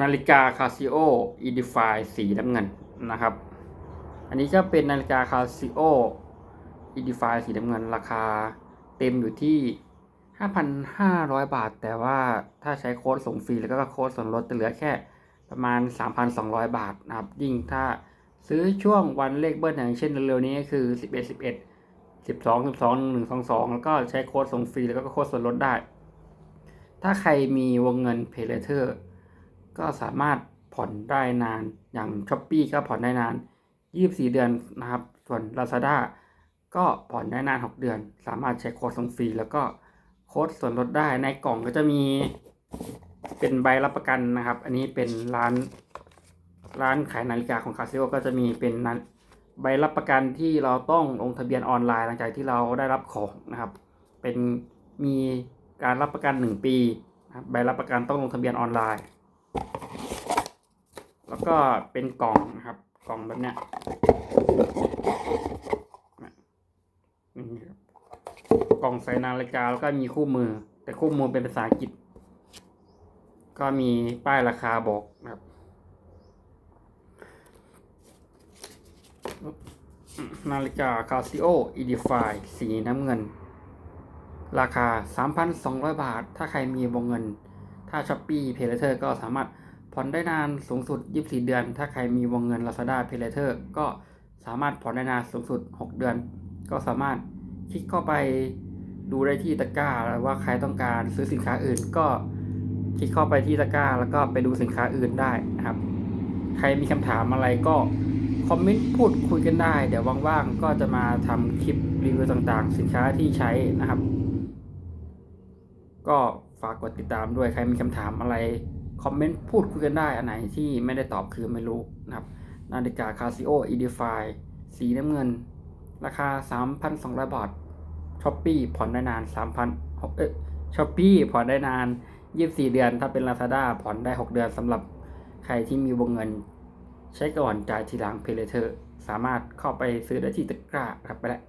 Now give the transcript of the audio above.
นาฬิกาคาซิโออีดิฟายสีน้ำเงินนะครับ อันนี้ก็เป็นนาฬิกาคาซิโออีดิฟายสีน้ำเงิน ราคาเต็มอยู่ที่ 5,500 บาท แต่ว่าถ้าใช้โค้ดส่งฟรีแล้วก็โค้ดส่วนลดจะเหลือแค่ประมาณ 3,200 บาทนะครับ ยิ่งถ้าซื้อช่วงวันเลขเบิ้ลอย่างเช่นเร็วๆนี้ก็คือ 11 11 12 12 1 2 2 แล้วก็ใช้โค้ดส่งฟรีแล้วก็โค้ดส่วนลดได้ ถ้าใครมีวงเงิน Pay Later ก็สามารถผ่อนได้นานอย่าง s h อ p e e ก็ผ่อนได้นาน 24 เดือนนะครับ ส่วน Lazada ก็ผ่อนได้นาน 6 เดือน สามารถใช้โค้ดส่งฟรี แล้วก็โค้ดส่วนลดได้ในกล่องก็จะมีเป็นใบรับประกันนะครับ อันนี้เป็นร้านร้านขายนาฬิกาของคาซิโอก็จะมีเป็นใบรับประกันที่เราต้องลงทะเบียนออนไลน์หลังจากที่เราได้รับของนะครับ เป็นมีการรับประกัน 1 ปีนะใบรับประกันต้องลงทะเบียนออนไลน์ แล้วก็เป็นกล่องนะครับ กล่องแบบเนี้ยกล่องใส่นาฬิกาแล้วก็มีคู่มือ แต่คู่มือเป็นภาษาอังกฤษ ก็มีป้ายราคาบอกนะครับนาฬิกาคาซิโออีดิฟายสีน้ำเงิน ราคา 3,200 บาท ถ้าใครมีวงเงิน ถ้าช้อปปี้เพลเทอร์ก็สามารถ ผ่อนได้นานสูงสุด 24 เดือน ถ้าใครมีวงเงิน Lazada p a y l a t e r ก็สามารถผ่อนได้นานสูงสุด 6 เดือน ก็สามารถคลิกเข้าไปดูได้ที่ตะกร้าวว่าใครต้องการซื้อสินค้าอื่นก็คลิกเข้าไปที่ตะกร้า แล้วก็ไปดูสินค้าอื่นได้นะครับ ใครมีคำถามอะไรก็คอมเมนต์พูดคุยกันได้ เดี๋ยวว่างๆ ก็จะมาทำคลิปรีวิวต่างๆ สินค้าที่ใช้นะครับ ก็ฝากกดติดตามด้วยใครมีคำถามอะไร คอมเมนต์พูดคุยกันได้อันไหนที่ไม่ได้ตอบคือไม่รู้นะครับ นาฬิกาคาซิโออีดิฟาสีน้ำเงิน ราคา 3,200 บาทช้อปปี้ผ่อนได้นาน 3,000เอ้ยช้อปปี้ผ่อนได้นาน 24 เดือน ถ้าเป็น Lazada ผ่อนได้ 6 เดือนสำหรับใครที่มีวงเงิน ใช้ก่อนจ่ายทีหลังเพลเทอร์ สามารถเข้าไปซื้อได้ที่ตะกร้าครับไปแล้ว